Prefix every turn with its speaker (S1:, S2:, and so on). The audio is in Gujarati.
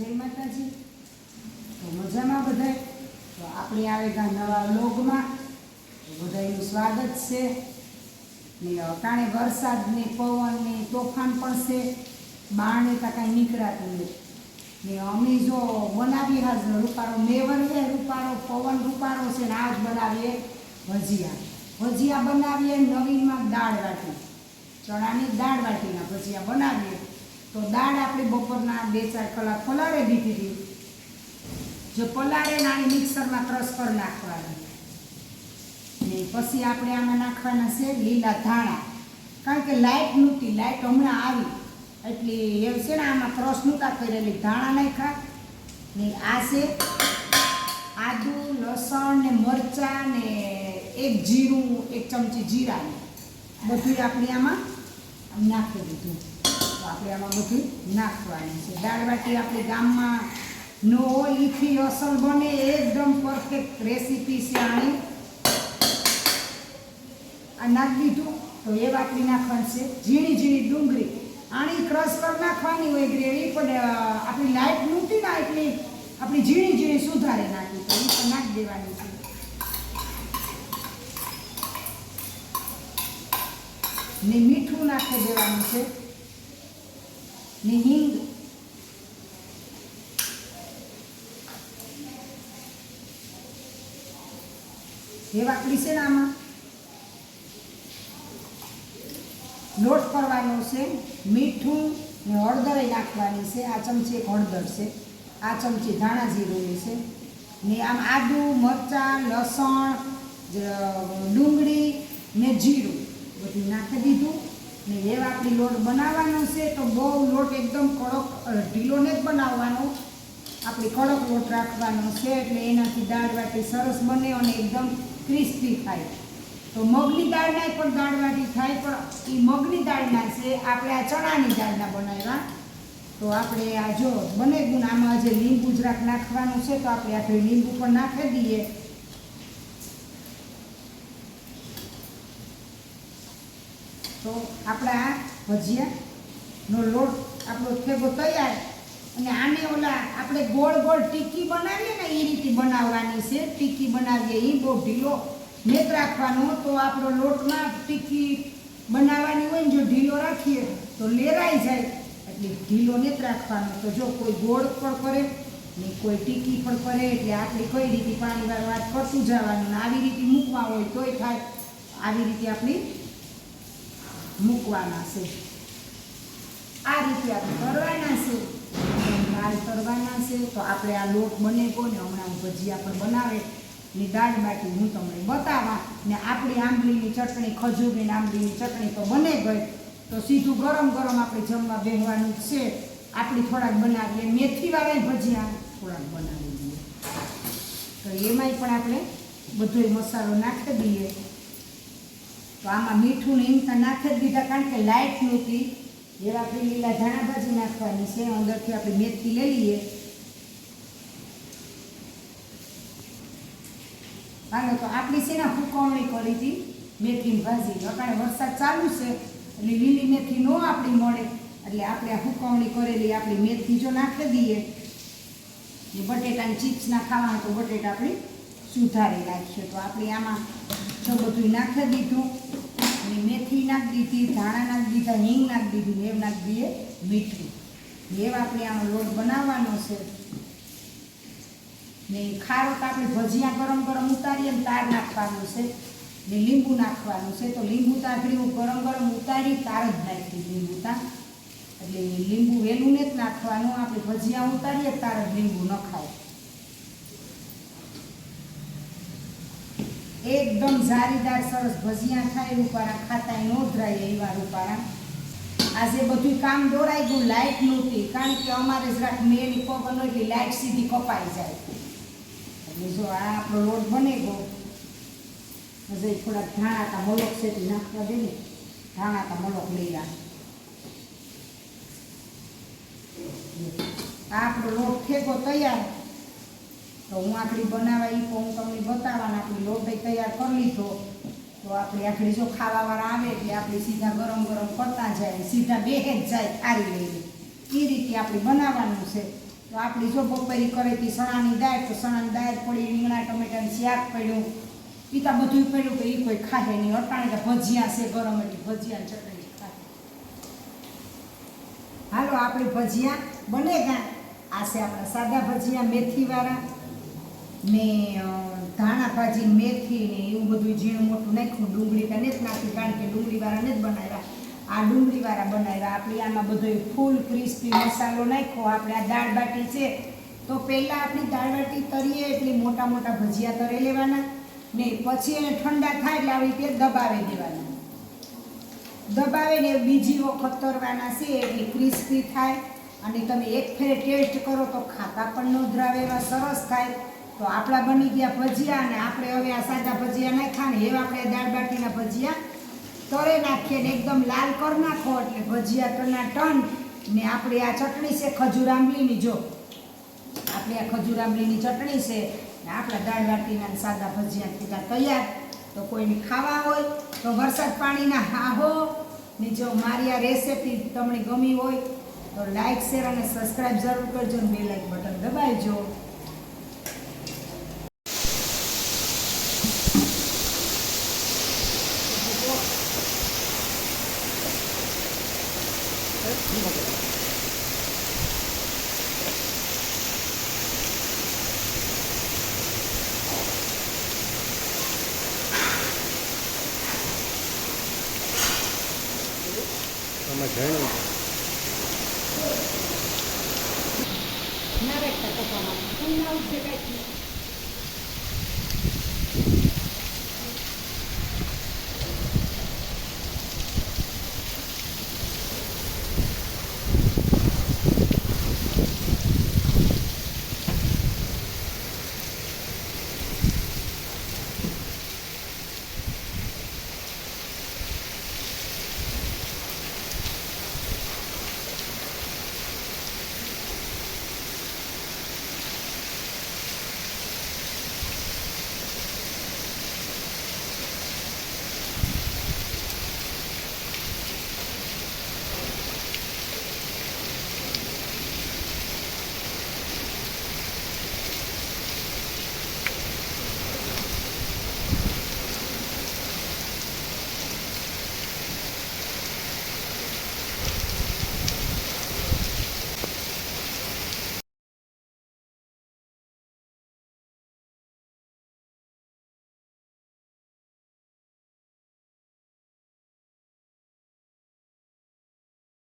S1: જય માતાજી. તો મજામાં બધાય? તો આપણે આવેલા નવા લોગમાં બધાનું સ્વાગત છે. ને કાણે વરસાદ ને પવન ને તોફાન પણ છે. બારણે તો કાંઈ નીકળાતું નથી. ને અમે જો બનાવી હાજ રૂપાળો મેવર છે, રૂપાળો પવન રૂપાળો છે ને આજ બનાવીએ ભજીયા. ભજીયા બનાવીએ નવીનમાં દાળ વાટી. ચણાની દાળ વાટીના ભજીયા બનાવીએ. તો દાળ આપણે બપોરના બે, ચાર કલાક પલાળે દીધી હતી. જો પલાળે નાની મિક્સરમાં ક્રશ પર નાખવાની. ને પછી આપણે આમાં નાખવાના છે લીલા ધાણા. કારણ કે લાઇટ નહોતી લાઇટ હમણાં આવી. એટલે એવું છે ને આમાં ક્રશ નહોતા કરેલી ધાણા નાખ્યા. ને આ છે આદુ, લસણ ને મરચાં ને એક જીરું, એક ચમચી જીરા. બધું આપણે આમાં નાખી દીધું. તો આપણે આમાં બધું નાખવાનું છે. દાળ બાટી આપણે ગામમાં નો ઈથી અસલ બને, એકદમ પરફેક્ટ રેસીપી છે આની. આ નાખી દીધું, તો એ બાટલી નાખવાની છે. ઝીણી ઝીણી ડુંગળી. આણી ક્રશ કરી નાખવાની હોય ગ્રેવી પણ આપણી લાઈટ નહોતી ને, એટલી આપણી ઝીણી ઝીણી સુધારી નાખી. તો એ પણ નાખી દેવાની છે. ને મીઠું નાખી દેવાનું છે. હિંગ એ વાપરી છે ને આમાં લોટ કરવાનો છે મીઠું ને હળદર નાખવાની છે આ ચમચી એક હળદર છે આ ચમચી ધાણા જીરું છે ને આમ આદુ મરચાં લસણ ડુંગળી ને જીરું બધું નાખી દીધું ને એ આપણી લોટ બનાવવાનો છે તો બહુ લોટ એકદમ કડક ઢીલો ને જ બનાવવાનો. આપણે કડક લોટ રાખવાનો છે એટલે એનાથી દાળ વાટી સરસ બને અને એકદમ ક્રિસ્પી થાય. તો મગની દાળના પણ દાળ વાટી થાય, પણ એ મગની દાળના છે, આપણે આ ચણાની દાળના બનાવ્યા. તો આપણે આ જો બને ગુણ, આમાં જે લીંબુ જરાક નાખવાનું છે તો આપણે આપણે લીંબુ પણ નાખી દઈએ. તો આપણા ભજીયાનો લોટ આપણો થેગો તૈયાર અને આને ઓલા આપણે ગોળ ગોળ ટીકી બનાવીએ ને એ રીતે બનાવવાની છે. ટીકી બનાવીએ એ બહુ ઢીલો નેત રાખવાનો. તો આપણો લોટમાં ટીકી બનાવવાની હોય ને જો ઢીલો રાખીએ તો લેરાઈ જાય. એટલે ઢીલો નેત રાખવાનો. તો જો કોઈ ગોળ પણ કરે ને કોઈ ટીકી પણ કરે, એટલે આપણે કઈ રીતે પાણી વાર વાત કરતું જવાનું આવી રીતે મૂકવા હોય તોય થાય. આવી રીતે આપણી મૂકવાના છે. આ રીતે આપણે કરવાના છે. દાળ કરવાના છે. તો આપણે આ લોટ બને કોને? હમણાં ભજીયા પણ બનાવે. ને દાળ બાટી હું તમને બતાવા ને આપણી આંબલીની ચટણી, ખજૂરની આંબલીની ચટણી તો બને ગઈ. તો સીધું ગરમ ગરમ આપણે જમવા બેહવાનું છે. આપણી થોડાક બનાવીએ. મેથીવાળા ભજીયા થોડાક બનાવી દઈએ. તો એમાંય પણ આપણે બધોય મસાલો નાખી દઈએ. તો આમાં મીઠું ને તો નાખી જ દીધા, કારણ કે લાઇટ નહોતી. જેવા આપણે લીલા ધાણા ભાજી નાખવાની છે. અંદરથી આપણે મેથી લઈ લઈએ. હાલો, તો આપણી છે ને ફૂકવણી કરી હતી, મેથીની ભાજી. અટાણે વરસાદ ચાલુ છે, એટલે લીલી મેથી ન આપણી મળે. એટલે આપણે આ ફૂકવણી કરેલી, આપણી મેથી જો નાખી દઈએ. એ બટેટાની ચિપ્સના ખાવાના તો બટેટા આપણે સુધારી નાખીએ. તો આપણે આમાં જો બધું નાખી દીધું. અને મેથી નાખી દીધી, ધાણા નાખી દીધા, હિંગ નાખી દીધી લેવ નાખી દઈએ મીઠું. એવા આપણે આનો લોટ બનાવવાનો છે. ને ખારો તો આપણે ભજીયા ગરમ ગરમ ઉતારીએ ને તાર નાખવાનું છે. ને લીંબુ નાખવાનું છે. તો લીંબુ તાકડી હું ગરમ ગરમ ઉતારી, તાર જ નાખી લીંબુ તા. એટલે લીંબુ વહેલું ને જ નાખવાનું. આપણે ભજીયા ઉતારીએ, તાર જ લીંબુ નખાય. એકદમ જારીદાર, સરસ ભજીયા થાય રૂપારા ખાતા નોંધરાય એવા રૂપારા આજે બધું કામ દોરાઈ ગયું લાઇટ નહોતી, કારણ કે અમારે જરાક મેની પવન એટલે લાઇટ સીધી કપાઈ જાય. એટલે જો આ આપણો લોટ બને ગયો, હજી થોડાક ધાણા તા મલોક છે તે નાખવા દે ને ધાણા તા મલોક લઈ રાખ આપણો લોટ ઠેકો તૈયાર. તો હું આખડી બનાવવા એ હું તમને બતાવવાના આપણી લોટ તૈયાર કરી લીધો. તો આપણે આખડી જો ખાવાવાળા આવે એટલે આપણે સીધા ગરમ ગરમ કરતા જાય સીધા બેહે જ જાય ખારી લઈએ એ રીતે આપણે બનાવવાનું છે. તો આપણી જો બપોરી કરે હતી સણાની દાળ, તો સણાની દાળ પડી, રીંગણા ટમેટાનું શાક પડ્યું. પીતા બધું પડ્યું કે એ કોઈ ખાહે નહીં. અટાણે તો ભજીયા છે ગરમ એટલે ભજીયા ચટણી ખાહે હાલો, આપણે ભજીયા બને ગયા આ છે આપણા સાદા ભજીયા મેથીવાળા. ને ધાણા ભાજી, મેથી ને એવું બધું ઝીણું મોટું નાખ્યું, ડુંગળી કાંઈ નથી નાખી, કારણ કે ડુંગળીવાળા નથી બનાવ્યા. આ ડુંગળીવાળા બનાવ્યા. આપણે આમાં બધો ફૂલ ક્રિસ્પી મસાલો નાખ્યો. આપણે આ દાળ બાટી છે, તો પહેલાં આપણી દાળ બાટી તરીએ એટલે મોટા મોટા ભજીયા તરી લેવાના. ને પછી એને ઠંડા થાય એટલે આવી રીતે દબાવી દેવાના. દબાવીને બીજી વખત તરવાના છે, એટલે ક્રિસ્પી થાય. અને તમે એક ફેરે ટેસ્ટ કરો તો ખાતા પણ ન ધરાવે એવા સરસ થાય. તો આપણા બની ગયા ભજીયા અને આપણે હવે આ સાદા ભજીયા નાખ્યા ને એવા આપણે દાળ બાટીના ભજીયા તરે નાખીએ ને એકદમ લાલ કરી નાખો એટલે ભજીયા ટના ટન ને આપણે આ ચટણી છે ખજૂર આંબલીની જો. આપણે આ ખજૂર આંબલીની ચટણી છે ને આપણા દાળ બાટીના સાદા ભજીયા કીધા તૈયાર. તો કોઈને ખાવા હોય તો વરસાદ પાણીના હાહો ને જો મારી આ રેસીપી તમને ગમી હોય તો લાઇક શેર અને સબસ્ક્રાઈબ જરૂર કરજો ને બે લાઇક બટન દબાવજો.
S2: આમાં જણું
S1: ના રેખતા કપામાં ના કાંઈ